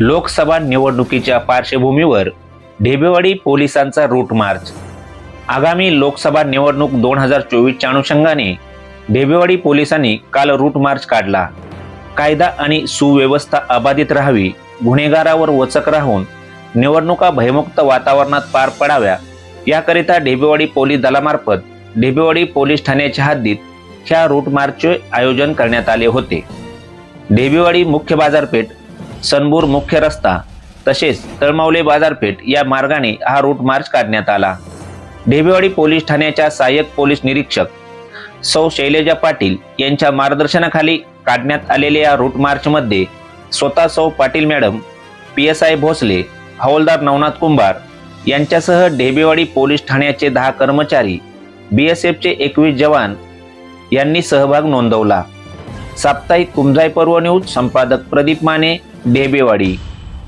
लोकसभा निवडणुकीच्या पार्श्वभूमीवर ढेबेवाडी पोलिसांचा रूट मार्च आगामी लोकसभा निवडणूक दोन हजार चोवीसच्या अनुषंगाने ढेबेवाडी पोलिसांनी काल रूट मार्च काढला. कायदा आणि सुव्यवस्था अबाधित राहावी गुन्हेगारावर वचक राहून निवडणुका भयमुक्त वातावरणात पार पडाव्या याकरिता ढेबेवाडी पोलीस दलामार्फत ढेबेवाडी पोलीस ठाण्याच्या हद्दीत ह्या रूट मार्चचे आयोजन करण्यात आले होते. ढेबेवाडी मुख्य बाजारपेठ सनबूर मुख्य रस्ता तसेच तळमावले बाजारपेठ या मार्गाने हा रूट मार्च काढण्यात आला. ढेबेवाडी पोलीस ठाण्याच्या सहाय्यक पोलीस निरीक्षक सौ शैलेजा पाटील यांच्या मार्गदर्शनाखाली काढण्यात आलेल्या या रूट मार्चमध्ये स्वतः सौ Patil madam P S I Bhosale हवालदार नवनाथ कुंभार यांच्यासह ढेबेवाडी पोलीस ठाण्याचे दहा कर्मचारी बी एस एफचे एकवीस जवान यांनी सहभाग नोंदवला. साप्ताहिक कुमजाई पर्व न्यूज संपादक प्रदीप माने ढेबेवाडी